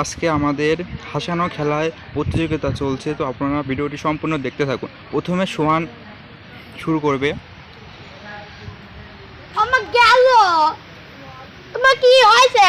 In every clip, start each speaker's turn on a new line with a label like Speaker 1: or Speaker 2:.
Speaker 1: আজকে আমাদের হাসানো খেলায় প্রতিযোগিতা চলছে, তো আপনারা ভিডিওটি সম্পূর্ণ দেখতে থাকুন। প্রথমে সোহান শুরু করবে।
Speaker 2: আমার কি হয়েছে?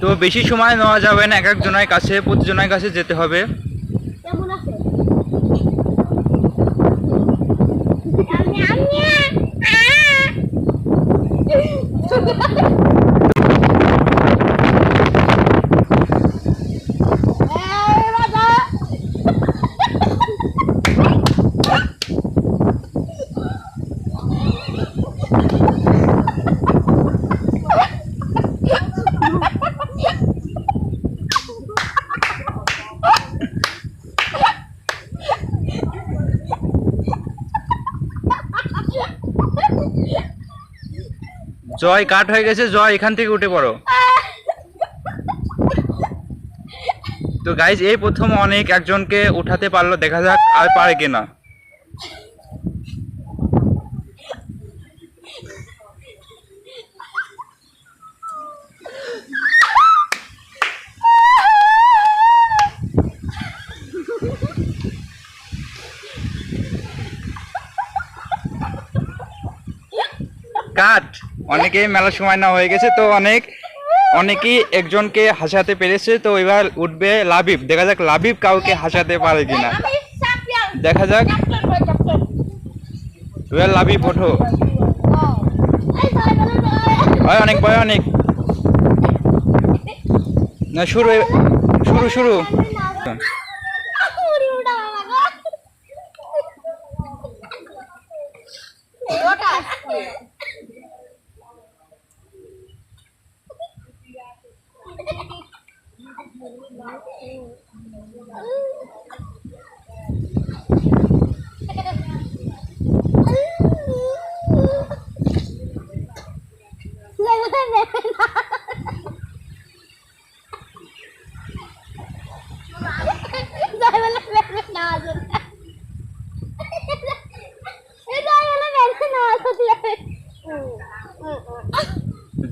Speaker 1: তো বেশি সময় নেওয়া যাবে না, এক একজনের কাছে, প্রতিজনের কাছে যেতে হবে।
Speaker 2: কেমন আছে?
Speaker 1: জয় কাট হয়ে গেছে, জয়, এখান থেকে উঠে পড়ো। তো গাইজ এই প্রথম অনেক একজনকে উঠাতে পারল, দেখা যাক আর পারে কিনা। কাট। অনেকেই মেলার সময় না হয়ে গেছে, তো অনেক অনেকেই একজনকে হাসাতে পেরেছে, তো এবার উঠবে লাবিব। দেখা যাক লাবিব কাউকে হাসাতে পারে কিনা। দেখা যাক। এবার লাবিব, ওঠো। অনেক ভয়, অনেক। না, শুরু শুরু শুরু।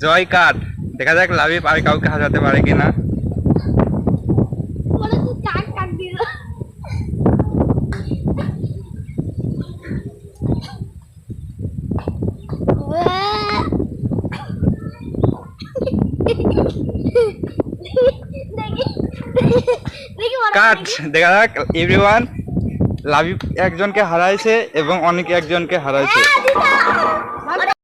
Speaker 1: জয় কাঠ দেখা যাক লাবিব আর কাউকে হাসাতে পারে কিনা। কাট দেখা যাক এভরিওয়ান লাভ একজনকে হারাইছে এবং অনেকে একজনকে হারাইছে
Speaker 2: হ্যাঁ।